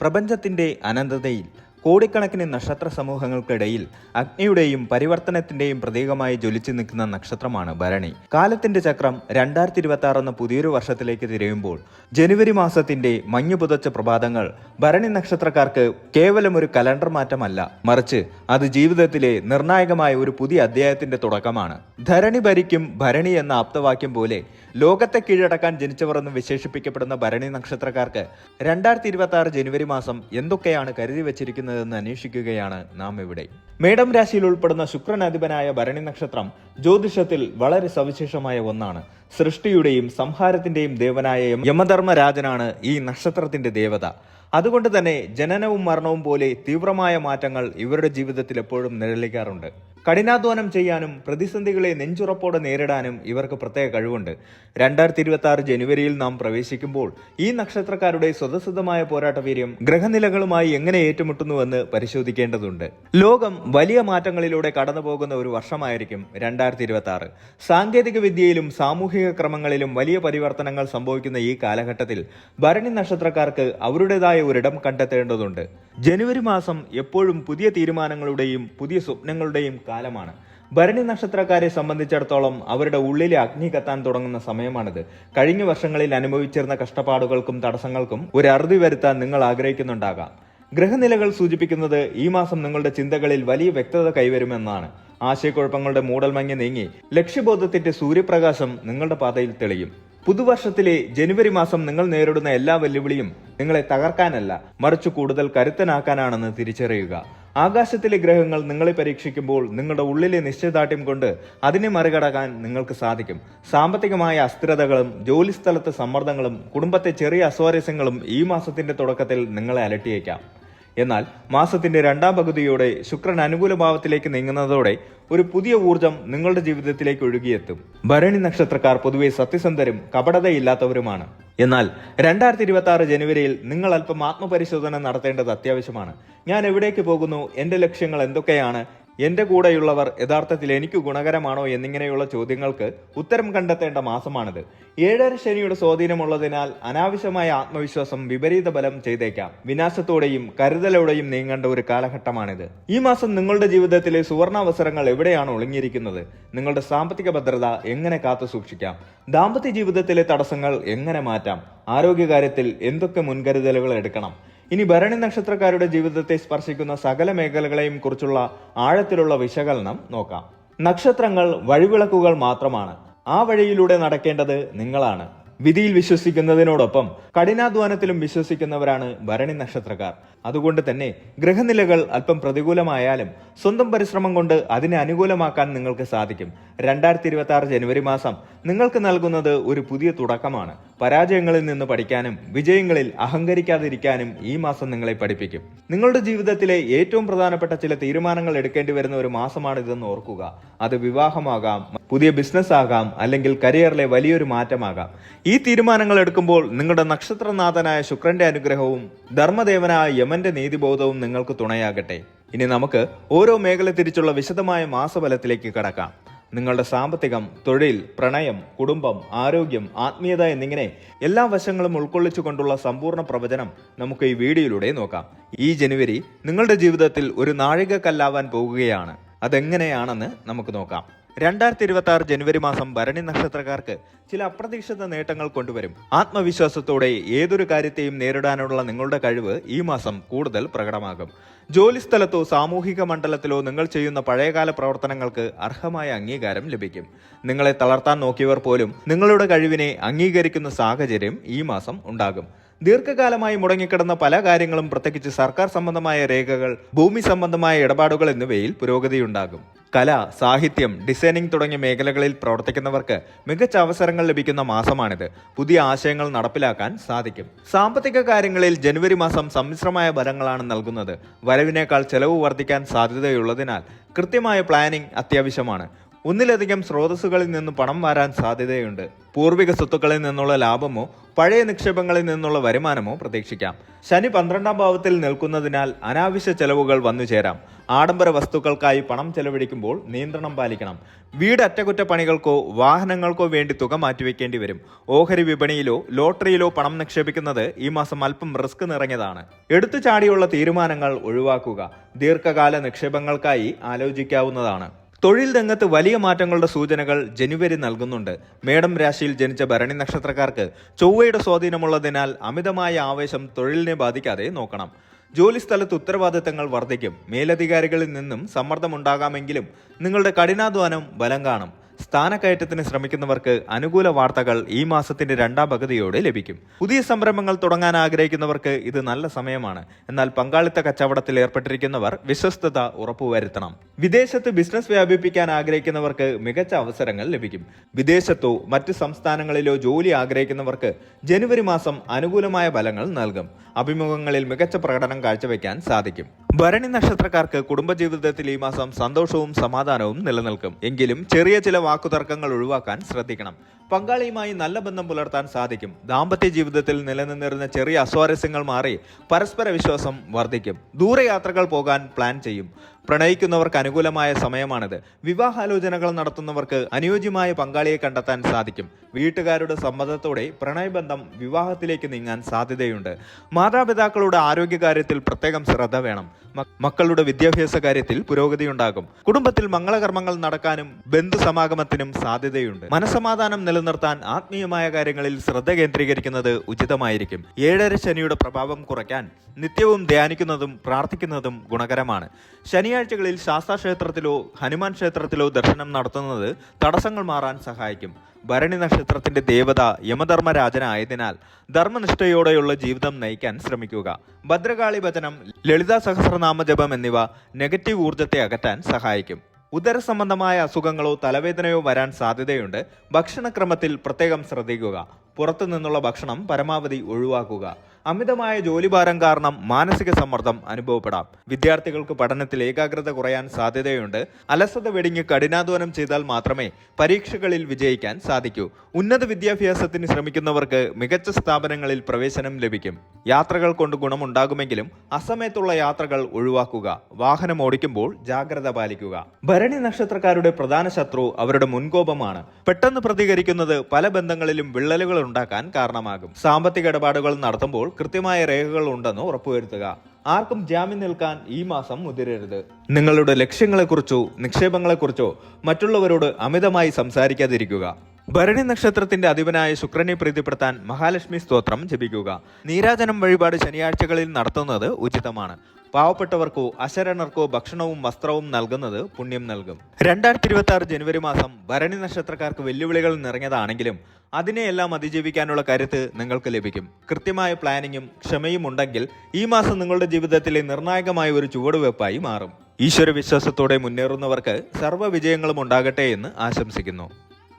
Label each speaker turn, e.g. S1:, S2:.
S1: പ്രപഞ്ചത്തിന്റെ അനന്തതയിൽ കോടിക്കണക്കിന് നക്ഷത്ര സമൂഹങ്ങൾക്കിടയിൽ അഗ്നിയുടെയും പരിവർത്തനത്തിന്റെയും പ്രതീകമായി ജ്വലിച്ചു നിൽക്കുന്ന നക്ഷത്രമാണ് ഭരണി. കാലത്തിന്റെ ചക്രം രണ്ടായിരത്തി ഇരുപത്തി എന്ന പുതിയൊരു വർഷത്തിലേക്ക് തിരയുമ്പോൾ ജനുവരി മാസത്തിന്റെ മഞ്ഞു പുതച്ച പ്രഭാതങ്ങൾ ഭരണി നക്ഷത്രക്കാർക്ക് കേവലം ഒരു കലണ്ടർ മാറ്റമല്ല മറിച്ച് അത് ജീവിതത്തിലെ നിർണായകമായ ഒരു പുതിയ അധ്യായത്തിന്റെ തുടക്കമാണ്. ധരണി ഭരിക്കും ഭരണി എന്ന ആപ്തവാക്യം പോലെ ലോകത്തെ കീഴടക്കാൻ ജനിച്ചവർ എന്ന് വിശേഷിപ്പിക്കപ്പെടുന്ന ഭരണി നക്ഷത്രക്കാർക്ക് രണ്ടായിരത്തി ഇരുപത്തി ജനുവരി മാസം എന്തൊക്കെയാണ് കരുതി വച്ചിരിക്കുന്നതെന്ന് അന്വേഷിക്കുകയാണ് നാം ഇവിടെ. മേടം രാശിയിൽ ഉൾപ്പെടുന്ന ശുക്രനാധിപനായ ഭരണി നക്ഷത്രം ജ്യോതിഷത്തിൽ വളരെ സവിശേഷമായ ഒന്നാണ്. സൃഷ്ടിയുടെയും സംഹാരത്തിന്റെയും ദേവനായ യമധർമ്മരാജനാണ് ഈ നക്ഷത്രത്തിന്റെ ദേവത. അതുകൊണ്ട് തന്നെ ജനനവും മരണവും പോലെ തീവ്രമായ മാറ്റങ്ങൾ ഇവരുടെ ജീവിതത്തിൽ എപ്പോഴും നിഴലിക്കാറുണ്ട്. കഠിനാധ്വാനം ചെയ്യാനും പ്രതിസന്ധികളെ നെഞ്ചുറപ്പോടെ നേരിടാനും ഇവർക്ക് പ്രത്യേക കഴിവുണ്ട്. രണ്ടായിരത്തി ഇരുപത്തി ആറ് ജനുവരിയിൽ നാം പ്രവേശിക്കുമ്പോൾ ഈ നക്ഷത്രക്കാരുടെ സ്വതസിദ്ധമായ പോരാട്ട വീര്യം ഗ്രഹനിലകളുമായി എങ്ങനെ ഏറ്റുമുട്ടുന്നുവെന്ന് പരിശോധിക്കേണ്ടതുണ്ട്. ലോകം വലിയ മാറ്റങ്ങളിലൂടെ കടന്നുപോകുന്ന ഒരു വർഷമായിരിക്കും രണ്ടായിരത്തി ഇരുപത്തി ആറ് സാങ്കേതിക വിദ്യയിലും സാമൂഹിക ക്രമങ്ങളിലും വലിയ പരിവർത്തനങ്ങൾ സംഭവിക്കുന്ന ഈ കാലഘട്ടത്തിൽ ഭരണി നക്ഷത്രക്കാർക്ക് അവരുടേതായ ഒരിടം കണ്ടെത്തേണ്ടതുണ്ട്. ജനുവരി മാസം എപ്പോഴും പുതിയ തീരുമാനങ്ങളുടെയും പുതിയ സ്വപ്നങ്ങളുടെയും കാലമാണ്. ഭരണി നക്ഷത്രക്കാരെ സംബന്ധിച്ചിടത്തോളം അവരുടെ ഉള്ളിലെ അഗ്നി കത്താൻ തുടങ്ങുന്ന സമയമാണിത്. കഴിഞ്ഞ വർഷങ്ങളിൽ അനുഭവിച്ചിരുന്ന കഷ്ടപ്പാടുകൾക്കും തടസ്സങ്ങൾക്കും ഒരു അറുതി വരുത്താൻ നിങ്ങൾ ആഗ്രഹിക്കുന്നുണ്ടാകാം. ഗ്രഹനിലകൾ സൂചിപ്പിക്കുന്നത് ഈ മാസം നിങ്ങളുടെ ചിന്തകളിൽ വലിയ വ്യക്തത കൈവരുമെന്നാണ്. ആശയക്കുഴപ്പങ്ങളുടെ മൂടൽമങ്ങി നീങ്ങി ലക്ഷ്യബോധത്തിന്റെ സൂര്യപ്രകാശം നിങ്ങളുടെ പാതയിൽ തെളിയും. പുതുവർഷത്തിലെ ജനുവരി മാസം നിങ്ങൾ നേരിടുന്ന എല്ലാ വെല്ലുവിളിയും നിങ്ങളെ തകർക്കാനല്ല മറിച്ച് കൂടുതൽ കരുത്തനാക്കാനാണെന്ന് തിരിച്ചറിയുക. ആകാശത്തിലെ ഗ്രഹങ്ങൾ നിങ്ങളെ പരീക്ഷിക്കുമ്പോൾ നിങ്ങളുടെ ഉള്ളിലെ നിശ്ചയദാർഢ്യം കൊണ്ട് അതിനെ മറികടക്കാൻ നിങ്ങൾക്ക് സാധിക്കും. സാമ്പത്തികമായ അസ്ഥിരതകളും ജോലിസ്ഥലത്തെ സമ്മർദ്ദങ്ങളും കുടുംബത്തെ ചെറിയ അസ്വാരസ്യങ്ങളും ഈ മാസത്തിന്റെ തുടക്കത്തിൽ നിങ്ങളെ അലട്ടിയേക്കാം. എന്നാൽ മാസത്തിന്റെ രണ്ടാം പകുതിയോടെ ശുക്രൻ അനുകൂല ഭാവത്തിലേക്ക് നീങ്ങുന്നതോടെ ഒരു പുതിയ ഊർജം നിങ്ങളുടെ ജീവിതത്തിലേക്ക് ഒഴുകിയെത്തും. ഭരണി നക്ഷത്രക്കാർ പൊതുവെ സത്യസന്ധരും കപടതയില്ലാത്തവരുമാണ്. എന്നാൽ രണ്ടായിരത്തി ഇരുപത്തി ആറ് ജനുവരിയിൽ നിങ്ങൾ അല്പം ആത്മപരിശോധന നടത്തേണ്ടത് അത്യാവശ്യമാണ്. ഞാൻ എവിടേക്ക് പോകുന്നു? എന്റെ ലക്ഷ്യങ്ങൾ എന്തൊക്കെയാണ്? എന്റെ കൂടെയുള്ളവർ യഥാർത്ഥത്തിൽ എനിക്ക് ഗുണകരമാണോ എന്നിങ്ങനെയുള്ള ചോദ്യങ്ങൾക്ക് ഉത്തരം കണ്ടെത്തേണ്ട മാസമാണിത്. ഏഴര ശനിയുടെ സ്വാധീനമുള്ളതിനാൽ അനാവശ്യമായ ആത്മവിശ്വാസം വിപരീത ബലം ചെയ്തേക്കാം. വിനാശത്തോടെയും കരുതലോടെയും നീങ്ങേണ്ട ഒരു കാലഘട്ടമാണിത്. ഈ മാസം നിങ്ങളുടെ ജീവിതത്തിലെ സുവർണാവസരങ്ങൾ എവിടെയാണ് ഒളിഞ്ഞിരിക്കുന്നത്? നിങ്ങളുടെ സാമ്പത്തിക ഭദ്രത എങ്ങനെ കാത്തു സൂക്ഷിക്കാം? ദാമ്പത്യ ജീവിതത്തിലെ തടസ്സങ്ങൾ എങ്ങനെ മാറ്റാം? ആരോഗ്യകാര്യത്തിൽ എന്തൊക്കെ മുൻകരുതലുകൾ എടുക്കണം? ഇനി ഭരണി നക്ഷത്രക്കാരുടെ ജീവിതത്തെ സ്പർശിക്കുന്ന സകല മേഖലകളെയും കുറിച്ചുള്ള ആഴത്തിലുള്ള വിശകലനം നോക്കാം. നക്ഷത്രങ്ങൾ വഴിവിളക്കുകൾ മാത്രമാണ്. ആ വഴിയിലൂടെ നടക്കേണ്ടത് നിങ്ങളാണ്. വിധിയിൽ വിശ്വസിക്കുന്നതിനോടൊപ്പം കഠിനാധ്വാനത്തിലും വിശ്വസിക്കുന്നവരാണ് ഭരണി നക്ഷത്രക്കാർ. അതുകൊണ്ട് തന്നെ ഗ്രഹനിലകൾ അല്പം പ്രതികൂലമായാലും സ്വന്തം പരിശ്രമം കൊണ്ട് അതിനെ അനുകൂലമാക്കാൻ നിങ്ങൾക്ക് സാധിക്കും. രണ്ടായിരത്തി ഇരുപത്തി ജനുവരി മാസം നിങ്ങൾക്ക് നൽകുന്നത് ഒരു പുതിയ തുടക്കമാണ്. പരാജയങ്ങളിൽ നിന്ന് പഠിക്കാനും വിജയങ്ങളിൽ അഹങ്കരിക്കാതിരിക്കാനും ഈ മാസം നിങ്ങളെ പഠിപ്പിക്കും. നിങ്ങളുടെ ജീവിതത്തിലെ ഏറ്റവും പ്രധാനപ്പെട്ട ചില തീരുമാനങ്ങൾ എടുക്കേണ്ടി വരുന്ന ഒരു മാസമാണിതെന്ന് ഓർക്കുക. അത് വിവാഹമാകാം പുതിയ ബിസിനസ് ആകാം അല്ലെങ്കിൽ കരിയറിലെ വലിയൊരു മാറ്റമാകാം. ഈ തീരുമാനങ്ങൾ എടുക്കുമ്പോൾ നിങ്ങളുടെ നക്ഷത്രനാഥനായ ശുക്രന്റെ അനുഗ്രഹവും ധർമ്മദേവനായ യമന്റെ നീതിബോധവും നിങ്ങൾക്ക് തുണയാകട്ടെ. ഇനി നമുക്ക് ഓരോ മേഖല തിരിച്ചുള്ള വിശദമായ മാസഫലത്തിലേക്ക് കടക്കാം. നിങ്ങളുടെ സാമ്പത്തികം തൊഴിൽ പ്രണയം കുടുംബം ആരോഗ്യം ആത്മീയത എന്നിങ്ങനെ എല്ലാ വശങ്ങളും ഉൾക്കൊള്ളിച്ചുകൊണ്ടുള്ള സമ്പൂർണ പ്രവചനം നമുക്ക് ഈ വീഡിയോയിലൂടെ നോക്കാം. ഈ ജനുവരി നിങ്ങളുടെ ജീവിതത്തിൽ ഒരു നാഴികക്കല്ലാവാൻ പോകുകയാണ്. അതെങ്ങനെയാണെന്ന് നമുക്ക് നോക്കാം. രണ്ടായിരത്തി ഇരുപത്തി ആറ് ജനുവരി മാസം ഭരണി നക്ഷത്രക്കാർക്ക് ചില അപ്രതീക്ഷിത നേട്ടങ്ങൾ കൊണ്ടുവരും. ആത്മവിശ്വാസത്തോടെ ഏതൊരു കാര്യത്തെയും നേരിടാനുള്ള നിങ്ങളുടെ കഴിവ് ഈ മാസം കൂടുതൽ പ്രകടമാകും. ജോലിസ്ഥലത്തോ സാമൂഹിക മണ്ഡലത്തിലോ നിങ്ങൾ ചെയ്യുന്ന പഴയകാല പ്രവർത്തനങ്ങൾക്ക് അർഹമായ അംഗീകാരം ലഭിക്കും. നിങ്ങളെ തളർത്താൻ നോക്കിയവർ പോലും നിങ്ങളുടെ കഴിവിനെ അംഗീകരിക്കുന്ന സാഹചര്യം ഈ മാസം ഉണ്ടാകും. ദീർഘകാലമായി മുടങ്ങിക്കിടന്ന പല കാര്യങ്ങളും പ്രത്യേകിച്ച് സർക്കാർ സംബന്ധമായ രേഖകൾ ഭൂമി സംബന്ധമായ ഇടപാടുകൾ എന്നിവയിൽ പുരോഗതിയുണ്ടാകും. കല സാഹിത്യം ഡിസൈനിംഗ് തുടങ്ങിയ മേഖലകളിൽ പ്രവർത്തിക്കുന്നവർക്ക് മികച്ച അവസരങ്ങൾ ലഭിക്കുന്ന മാസമാണിത്. പുതിയ ആശയങ്ങൾ നടപ്പിലാക്കാൻ സാധിക്കും. സാമ്പത്തിക കാര്യങ്ങളിൽ ജനുവരി മാസം സമ്മിശ്രമായ ഫലങ്ങളാണ് നൽകുന്നത്. വരവിനേക്കാൾ ചെലവ് വർദ്ധിക്കാൻ സാധ്യതയുള്ളതിനാൽ കൃത്യമായ പ്ലാനിംഗ് അത്യാവശ്യമാണ്. ഒന്നിലധികം സ്രോതസ്സുകളിൽ നിന്ന് പണം വരാൻ സാധ്യതയുണ്ട്. പൂർവിക സ്വത്തുക്കളിൽ നിന്നുള്ള ലാഭമോ പഴയ നിക്ഷേപങ്ങളിൽ നിന്നുള്ള വരുമാനമോ പ്രതീക്ഷിക്കാം. ശനി പന്ത്രണ്ടാം ഭാവത്തിൽ നിൽക്കുന്നതിനാൽ അനാവശ്യ ചെലവുകൾ വന്നു ചേരാം. ആഡംബര വസ്തുക്കൾക്കായി പണം ചെലവഴിക്കുമ്പോൾ നിയന്ത്രണം പാലിക്കണം. വീട് അറ്റകുറ്റപ്പണികൾക്കോ വാഹനങ്ങൾക്കോ വേണ്ടി തുക മാറ്റിവെക്കേണ്ടി വരും. ഓഹരി വിപണിയിലോ ലോട്ടറിയിലോ പണം നിക്ഷേപിക്കുന്നത് ഈ മാസം അല്പം റിസ്ക് നിറഞ്ഞതാണ്. എടുത്തു ചാടിയുള്ള തീരുമാനങ്ങൾ ഒഴിവാക്കുക. ദീർഘകാല നിക്ഷേപങ്ങൾക്കായി ആലോചിക്കാവുന്നതാണ്. തൊഴിൽ രംഗത്ത് വലിയ മാറ്റങ്ങളുടെ സൂചനകൾ ജനുവരി നൽകുന്നുണ്ട്. മേടം രാശിയിൽ ജനിച്ച ഭരണി നക്ഷത്രക്കാർക്ക് ചൊവ്വയുടെ സ്വാധീനമുള്ളതിനാൽ അമിതമായ ആവേശം തൊഴിലിനെ ബാധിക്കാതെ നോക്കണം. ജോലിസ്ഥലത്ത് ഉത്തരവാദിത്തങ്ങൾ വർദ്ധിക്കും. മേലധികാരികളിൽ നിന്നും സമ്മർദ്ദമുണ്ടാകാമെങ്കിലും നിങ്ങളുടെ കഠിനാധ്വാനം ബലം കാണും. സ്ഥാനക്കയറ്റത്തിന് ശ്രമിക്കുന്നവർക്ക് അനുകൂല വാർത്തകൾ ഈ മാസത്തിന്റെ രണ്ടാം പകുതിയോടെ ലഭിക്കും. പുതിയ സംരംഭങ്ങൾ തുടങ്ങാൻ ആഗ്രഹിക്കുന്നവർക്ക് ഇത് നല്ല സമയമാണ്. എന്നാൽ പങ്കാളിത്ത കച്ചവടത്തിൽ ഏർപ്പെട്ടിരിക്കുന്നവർ വിശ്വസ്തത ഉറപ്പുവരുത്തണം. വിദേശത്ത് ബിസിനസ് വ്യാപിപ്പിക്കാൻ ആഗ്രഹിക്കുന്നവർക്ക് മികച്ച അവസരങ്ങൾ ലഭിക്കും. വിദേശത്തോ മറ്റ് സംസ്ഥാനങ്ങളിലോ ജോലി ആഗ്രഹിക്കുന്നവർക്ക് ജനുവരി മാസം അനുകൂലമായ ഫലങ്ങൾ നൽകും. അഭിമുഖങ്ങളിൽ മികച്ച പ്രകടനം കാഴ്ചവെക്കാൻ സാധിക്കും. ഭരണി നക്ഷത്രക്കാർക്ക് കുടുംബജീവിതത്തിൽ ഈ മാസം സന്തോഷവും സമാധാനവും നിലനിൽക്കും. എങ്കിലും ചെറിയ ചില വാക്കുതർക്കങ്ങൾ ഒഴിവാക്കാൻ ശ്രദ്ധിക്കണം. പങ്കാളിയുമായി നല്ല ബന്ധം പുലർത്താൻ സാധിക്കും. ദാമ്പത്യ ജീവിതത്തിൽ നിലനിന്നിരുന്ന ചെറിയ അസ്വാരസ്യങ്ങൾ മാറി പരസ്പര വിശ്വാസം വർദ്ധിക്കും. ദൂരയാത്രകൾ പോകാൻ പ്ലാൻ ചെയ്യും. പ്രണയിക്കുന്നവർക്ക് അനുകൂലമായ സമയമാണിത്. വിവാഹാലോചനകൾ നടത്തുന്നവർക്ക് അനുയോജ്യമായ പങ്കാളിയെ കണ്ടെത്താൻ സാധിക്കും. വീട്ടുകാരുടെ സമ്മതത്തോടെ പ്രണയബന്ധം വിവാഹത്തിലേക്ക് നീങ്ങാൻ സാധ്യതയുണ്ട്. മാതാപിതാക്കളുടെ ആരോഗ്യകാര്യത്തിൽ പ്രത്യേകം ശ്രദ്ധ വേണം. മക്കളുടെ വിദ്യാഭ്യാസ കാര്യത്തിൽ പുരോഗതി ഉണ്ടാകും. കുടുംബത്തിൽ മംഗളകർമ്മങ്ങൾ നടക്കാനും ബന്ധുസമാഗമത്തിനും സാധ്യതയുണ്ട്. മനസമാധാനം നിലനിർത്താൻ ആത്മീയമായ കാര്യങ്ങളിൽ ശ്രദ്ധ കേന്ദ്രീകരിക്കുന്നത് ഉചിതമായിരിക്കും. ഏഴര ശനിയുടെ പ്രഭാവം കുറയ്ക്കാൻ നിത്യവും ധ്യാനിക്കുന്നതും പ്രാർത്ഥിക്കുന്നതും ഗുണകരമാണ്. ശനിയാഴ്ചകളിൽ ശാസ്താക്ഷേത്രത്തിലോ ഹനുമാൻ ക്ഷേത്രത്തിലോ ദർശനം നടത്തുന്നത് തടസ്സങ്ങൾ മാറാൻ സഹായിക്കും. ഭരണി നക്ഷത്രത്തിന്റെ ദേവത യമധർമ്മരാജനായതിനാൽ ധർമ്മനിഷ്ഠയോടെയുള്ള ജീവിതം നയിക്കാൻ ശ്രമിക്കുക. ഭദ്രകാളി ഭജനം ലളിതാ സഹസ്രനാമ ജപം എന്നിവ നെഗറ്റീവ് ഊർജത്തെ അകറ്റാൻ സഹായിക്കും. ഉദര സംബന്ധമായ അസുഖങ്ങളോ തലവേദനയോ വരാൻ സാധ്യതയുണ്ട്. ഭക്ഷണക്രമത്തിൽ പ്രത്യേകം ശ്രദ്ധിക്കുക. പുറത്തു നിന്നുള്ള ഭക്ഷണം പരമാവധി ഒഴിവാക്കുക. അമിതമായ ജോലിഭാരം കാരണം മാനസിക സമ്മർദ്ദം അനുഭവപ്പെടാം. വിദ്യാർത്ഥികൾക്ക് പഠനത്തിൽ ഏകാഗ്രത കുറയാൻ സാധ്യതയുണ്ട്. അലസത വെടിഞ്ഞ് കഠിനാധ്വാനം ചെയ്താൽ മാത്രമേ പരീക്ഷകളിൽ വിജയിക്കാൻ സാധിക്കൂ. ഉന്നത വിദ്യാഭ്യാസത്തിന് ശ്രമിക്കുന്നവർക്ക് മികച്ച സ്ഥാപനങ്ങളിൽ പ്രവേശനം ലഭിക്കും. യാത്രകൾ കൊണ്ട് ഗുണമുണ്ടാകുമെങ്കിലും അസമയത്തുള്ള യാത്രകൾ ഒഴിവാക്കുക. വാഹനം ഓടിക്കുമ്പോൾ ജാഗ്രത പാലിക്കുക. ഭരണി നക്ഷത്രക്കാരുടെ പ്രധാന ശത്രു അവരുടെ മുൻകോപമാണ്. പെട്ടെന്ന് പ്രതികരിക്കുന്നത് പല ബന്ധങ്ങളിലും വിള്ളലുകൾ ഉണ്ടാക്കാൻ കാരണമാകും. സാമ്പത്തിക ഇടപാടുകൾ നടത്തുമ്പോൾ കൃത്യമായ രേഖകൾ ഉണ്ടെന്ന് ഉറപ്പുവരുത്തുക. ആർക്കും ജാമ്യം നിൽക്കാൻ ഈ മാസം മുതിരരുത്. നിങ്ങളുടെ ലക്ഷ്യങ്ങളെക്കുറിച്ചോ നിക്ഷേപങ്ങളെക്കുറിച്ചോ മറ്റുള്ളവരോട് അമിതമായി സംസാരിക്കാതിരിക്കുക. ഭരണി നക്ഷത്രത്തിന്റെ അധിപനായ ശുക്രനെ പ്രീതിപ്പെടുത്താൻ മഹാലക്ഷ്മി സ്തോത്രം ജപിക്കുക. നീരാജനം വഴിപാട് ശനിയാഴ്ചകളിൽ നടത്തുന്നത് ഉചിതമാണ്. പാവപ്പെട്ടവർക്കോ അശരണർക്കോ ഭക്ഷണവും വസ്ത്രവും നൽകുന്നത് പുണ്യം നൽകും. രണ്ടായിരത്തി ഇരുപത്തി ആറ് ജനുവരി മാസം ഭരണി നക്ഷത്രക്കാർക്ക് വെല്ലുവിളികൾ നിറഞ്ഞതാണെങ്കിലും അതിനെയെല്ലാം അതിജീവിക്കാനുള്ള കരുത്ത് നിങ്ങൾക്ക് ലഭിക്കും. കൃത്യമായ പ്ലാനിങ്ങും ക്ഷമയും ഉണ്ടെങ്കിൽ ഈ മാസം നിങ്ങളുടെ ജീവിതത്തിലെ നിർണായകമായ ഒരു ചുവടുവെപ്പായി മാറും. ഈശ്വര വിശ്വാസത്തോടെ മുന്നേറുന്നവർക്ക് സർവ വിജയങ്ങളും ഉണ്ടാകട്ടെ എന്ന് ആശംസിക്കുന്നു.